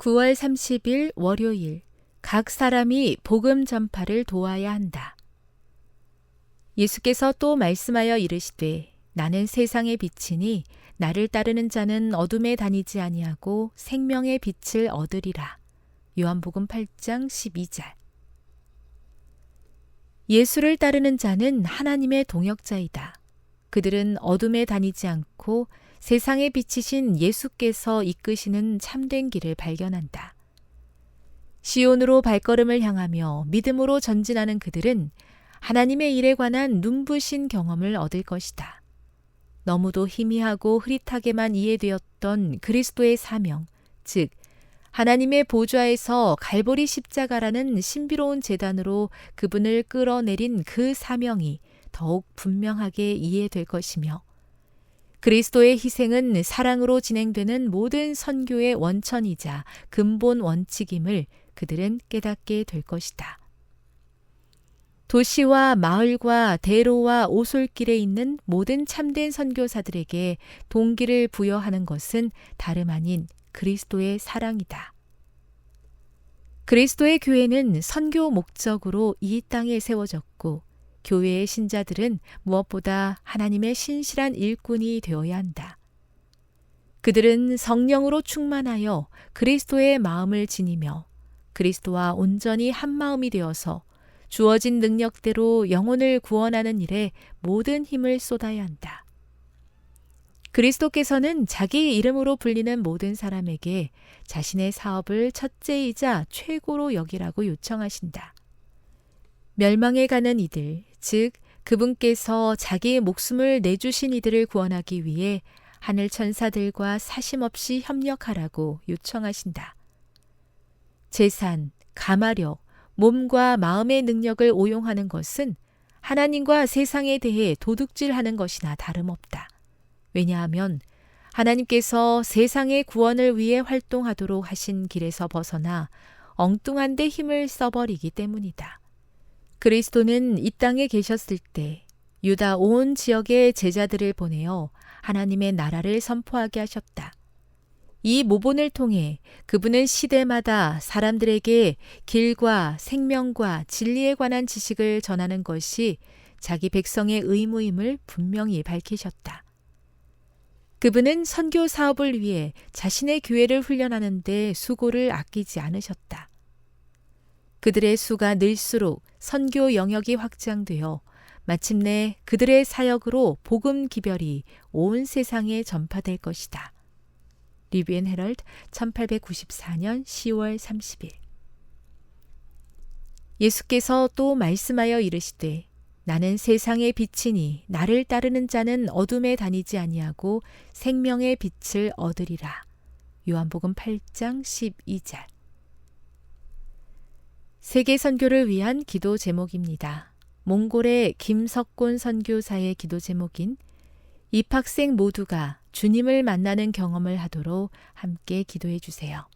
9월 30일 월요일 각 사람이 복음 전파를 도와야 한다. 예수께서 또 말씀하여 이르시되 나는 세상의 빛이니 나를 따르는 자는 어둠에 다니지 아니하고 생명의 빛을 얻으리라. 요한복음 8장 12절. 예수를 따르는 자는 하나님의 동역자이다. 그들은 어둠에 다니지 않고 세상에 비치신 예수께서 이끄시는 참된 길을 발견한다. 시온으로 발걸음을 향하며 믿음으로 전진하는 그들은 하나님의 일에 관한 눈부신 경험을 얻을 것이다. 너무도 희미하고 흐릿하게만 이해되었던 그리스도의 사명, 즉, 하나님의 보좌에서 갈보리 십자가라는 신비로운 재단으로 그분을 끌어내린 그 사명이 더욱 분명하게 이해될 것이며, 그리스도의 희생은 사랑으로 진행되는 모든 선교의 원천이자 근본 원칙임을 그들은 깨닫게 될 것이다. 도시와 마을과 대로와 오솔길에 있는 모든 참된 선교사들에게 동기를 부여하는 것은 다름 아닌 그리스도의 사랑이다. 그리스도의 교회는 선교 목적으로 이 땅에 세워졌고 교회의 신자들은 무엇보다 하나님의 신실한 일꾼이 되어야 한다. 그들은 성령으로 충만하여 그리스도의 마음을 지니며 그리스도와 온전히 한 마음이 되어서 주어진 능력대로 영혼을 구원하는 일에 모든 힘을 쏟아야 한다. 그리스도께서는 자기 이름으로 불리는 모든 사람에게 자신의 사업을 첫째이자 최고로 여기라고 요청하신다. 멸망에 가는 이들, 즉, 그분께서 자기의 목숨을 내주신 이들을 구원하기 위해 하늘 천사들과 사심없이 협력하라고 요청하신다. 재산, 가마력, 몸과 마음의 능력을 오용하는 것은 하나님과 세상에 대해 도둑질하는 것이나 다름없다. 왜냐하면 하나님께서 세상의 구원을 위해 활동하도록 하신 길에서 벗어나 엉뚱한 데 힘을 써버리기 때문이다. 그리스도는 이 땅에 계셨을 때 유다 온 지역의 제자들을 보내어 하나님의 나라를 선포하게 하셨다. 이 모본을 통해 그분은 시대마다 사람들에게 길과 생명과 진리에 관한 지식을 전하는 것이 자기 백성의 의무임을 분명히 밝히셨다. 그분은 선교 사업을 위해 자신의 교회를 훈련하는데 수고를 아끼지 않으셨다. 그들의 수가 늘수록 선교 영역이 확장되어 마침내 그들의 사역으로 복음 기별이 온 세상에 전파될 것이다. 리비엔 헤럴드 1894년 10월 30일 예수께서 또 말씀하여 이르시되 나는 세상의 빛이니 나를 따르는 자는 어둠에 다니지 아니하고 생명의 빛을 얻으리라. 요한복음 8장 12절 세계 선교를 위한 기도 제목입니다. 몽골의 김석곤 선교사의 기도 제목인 입학생 모두가 주님을 만나는 경험을 하도록 함께 기도해 주세요.